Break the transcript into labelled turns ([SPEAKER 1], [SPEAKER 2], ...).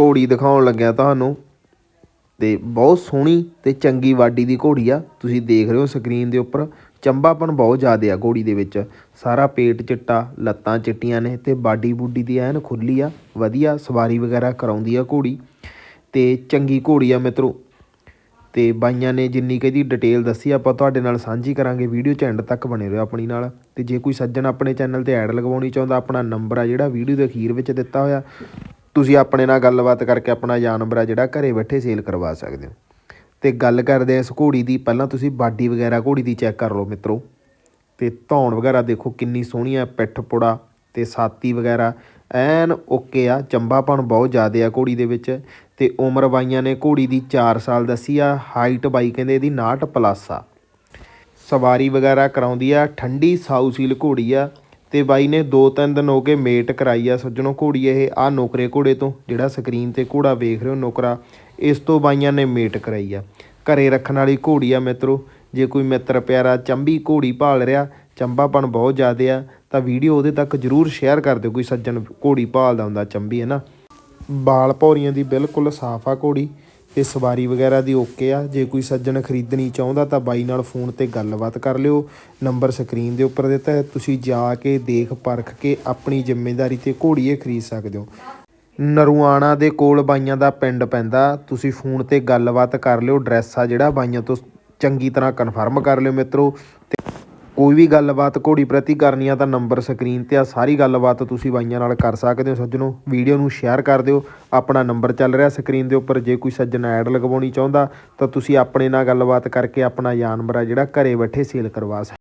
[SPEAKER 1] ਘੋੜੀ ਦਿਖਾਉਣ ਲੱਗਿਆ ਤੁਹਾਨੂੰ। ਤੇ ਬਹੁਤ ਸੋਹਣੀ ਤੇ ਚੰਗੀ ਵਾਢੀ ਦੀ ਘੋੜੀ ਆ। ਤੁਸੀਂ ਦੇਖ ਰਹੇ ਹੋ ਸਕਰੀਨ ਦੇ ਉੱਪਰ। ਚੰਬਾਪਨ ਬਹੁਤ ਜ਼ਿਆਦਾ ਆ ਘੋੜੀ ਦੇ ਵਿੱਚ। ਸਾਰਾ ਪੇਟ ਚਿੱਟਾ, ਲੱਤਾਂ ਚਿੱਟੀਆਂ ਨੇ ਤੇ ਬਾਡੀ ਬੂਡੀ ਦੀ ਐਨ ਖੁੱਲੀ ਆ। ਵਧੀਆ ਸਵਾਰੀ ਵਗੈਰਾ ਕਰਾਉਂਦੀ ਆ ਘੋੜੀ। ਤੇ ਚੰਗੀ ਘੋੜੀ ਆ ਮਿੱਤਰੋ। ਤੇ ਬਾਈਆਂ ਨੇ ਜਿੰਨੀ ਕੁ ਇਹਦੀ ਡਿਟੇਲ ਦੱਸੀ, ਆਪਾਂ ਤੁਹਾਡੇ ਨਾਲ ਸਾਂਝੀ ਕਰਾਂਗੇ। ਵੀਡੀਓ ਚ ਐਂਡ ਤੱਕ ਬਣੇ ਰਹੋ ਆਪਣੀ ਨਾਲ। ਤੇ ਜੇ ਕੋਈ ਸੱਜਣ ਆਪਣੇ ਚੈਨਲ ਤੇ ਐਡ ਲਗਵਾਉਣੀ ਚਾਹੁੰਦਾ, ਆਪਣਾ ਨੰਬਰ ਆ ਜਿਹੜਾ ਵੀਡੀਓ ਦੇ ਅਖੀਰ ਵਿੱਚ ਦਿੱਤਾ ਹੋਇਆ। ਤੁਸੀਂ ਆਪਣੇ ਨਾਲ ਗੱਲਬਾਤ ਕਰਕੇ ਆਪਣਾ ਜਾਨਵਰ ਆ ਜਿਹੜਾ ਘਰੇ ਬੈਠੇ ਸੇਲ ਕਰਵਾ ਸਕਦੇ ਹੋ। ਤੇ ਗੱਲ ਕਰਦੇ ਆ ਇਸ ਘੋੜੀ ਦੀ, ਪਹਿਲਾਂ ਤੁਸੀਂ ਬਾਡੀ ਵਗੈਰਾ ਘੋੜੀ ਦੀ ਚੈੱਕ ਕਰ ਲਓ ਮਿੱਤਰੋ। ਤੇ ਧੌਣ ਵਗੈਰਾ ਦੇਖੋ ਕਿੰਨੀ ਸੋਹਣੀ ਆ, ਪਿੱਠ ਪੁੜਾ ਤੇ ਸਾਤੀ ਵਗੈਰਾ। ਐਨ ਓਕੇ ਆ, ਚੰਬਾਪਣ ਬਹੁਤ ਜ਼ਿਆਦਾ ਆ ਘੋੜੀ ਦੇ ਵਿੱਚ। ਤੇ ਉਮਰ ਬਾਈਆਂ ਨੇ ਘੋੜੀ ਦੀ 4 ਸਾਲ ਦੱਸੀ ਆ ਹਾਈਟ ਬਾਈ ਕਹਿੰਦੇ ਇਹਦੀ 69 ਪਲੱਸ ਆ। ਸਵਾਰੀ ਵਗੈਰਾ ਕਰਾਉਂਦੀ ਆ, ਠੰਡੀ ਸਾਊ ਸੀਲ ਘੋੜੀ ਆ। ਤੇ ਬਾਈ ਨੇ ਦੋ ਤਿੰਨ ਦਿਨ ਹੋ ਗਏ ਮੇਟ ਕਰਾਈ ਆ ਸੱਜਣੋ ਘੋੜੀ ਇਹ, ਆ ਨੌਕਰੇ ਘੋੜੇ ਤੋਂ, ਜਿਹੜਾ ਸਕਰੀਨ ਤੇ ਘੋੜਾ ਵੇਖ ਰਹੇ ਹੋ ਨੌਕਰਾ, ਇਸ ਤੋਂ ਬਾਈਆਂ ਨੇ ਮੇਟ ਕਰਾਈ ਆ। ਘਰੇ ਰੱਖਣ ਵਾਲੀ ਘੋੜੀ ਆ ਮਿੱਤਰੋ, ਜੇ ਕੋਈ ਮਿੱਤਰ ਪਿਆਰਾ ਚੰਬੀ ਘੋੜੀ ਭਾਲ ਰਿਹਾ, ਚੰਬਾਪਣ ਬਹੁਤ ਜ਼ਿਆਦਾ ਆ, ਤਾਂ ਵੀਡੀਓ ਉਹਦੇ ਤੱਕ ਜਰੂਰ ਸ਼ੇਅਰ ਕਰ ਦਿਓ, ਕੋਈ ਸੱਜਣ ਘੋੜੀ ਭਾਲਦਾ ਹੁੰਦਾ ਚੰਬੀ, ਹੈ ਨਾ? ਬਾਲ ਭੌਰੀਆਂ ਦੀ ਬਿਲਕੁਲ ਸਾਫ਼ ਆ ਘੋੜੀ ਤੇ ਸਵਾਰੀ ਵਗੈਰਾ ਦੀ ਓਕੇ ਆ। ਜੇ ਕੋਈ ਸੱਜਣ ਖਰੀਦਣੀ ਚਾਹੁੰਦਾ ਤਾਂ ਬਾਈ ਨਾਲ ਫੋਨ ਤੇ ਗੱਲਬਾਤ ਕਰ ਲਿਓ। ਨੰਬਰ ਸਕਰੀਨ ਦੇ ਉੱਪਰ ਦਿੱਤਾ ਹੈ। ਤੁਸੀਂ ਜਾ ਕੇ ਦੇਖ ਪਰਖ ਕੇ ਆਪਣੀ ਜ਼ਿੰਮੇਵਾਰੀ ਤੇ ਘੋੜੀਏ ਖਰੀਦ ਸਕਦੇ ਹੋ। ਨਰੂਆਣਾ ਦੇ ਕੋਲ ਬਾਈਆਂ ਦਾ ਪਿੰਡ ਪੈਂਦਾ। ਤੁਸੀਂ ਫੋਨ ਤੇ ਗੱਲਬਾਤ ਕਰ ਲਿਓ। ਐਡਰੈਸ ਆ ਜਿਹੜਾ ਬਾਈਆਂ ਤੋਂ ਚੰਗੀ ਤਰ੍ਹਾਂ ਕਨਫਰਮ ਕਰ ਲਿਓ ਮਿੱਤਰੋ। ਤੇ ਕੋਈ ਵੀ ਗੱਲਬਾਤ ਘੋੜੀ ਪ੍ਰਤੀ ਕਰਨੀ ਆ ਤਾਂ ਨੰਬਰ, ਸਕਰੀਨ ਤੇ ਆ ਸਾਰੀ ਗੱਲਬਾਤ ਤੁਸੀਂ ਬਾਈਆਂ ਨਾਲ ਕਰ ਸਕਦੇ ਹੋ ਸੱਜਣੋ। ਵੀਡੀਓ ਨੂੰ ਸ਼ੇਅਰ ਕਰ ਦਿਓ। ਆਪਣਾ ਨੰਬਰ ਚੱਲ ਰਿਹਾ ਸਕਰੀਨ ਦੇ ਉੱਪਰ। ਜੇ ਕੋਈ ਸੱਜਣ ਐਡ ਲਗਵਾਉਣੀ ਚਾਹੁੰਦਾ ਤਾਂ ਤੁਸੀਂ ਆਪਣੇ ਨਾਲ ਗੱਲਬਾਤ ਕਰਕੇ ਆਪਣਾ ਜਾਨਵਰ ਆ ਜਿਹੜਾ ਘਰੇ ਬੈਠੇ ਸੇਲ ਕਰਵਾ ਸਕਦੇ